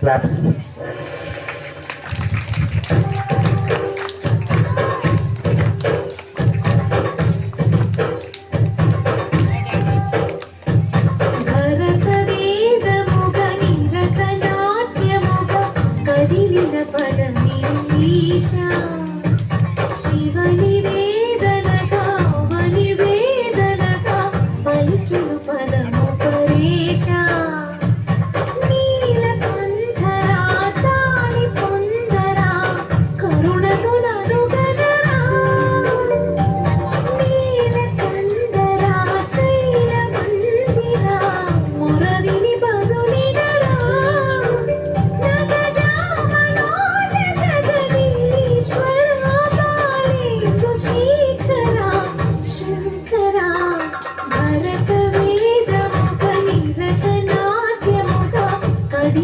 Claps.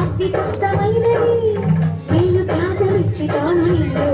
అతి కొత్తమైనది నేను ప్రార్థన ఇచ్చిటాను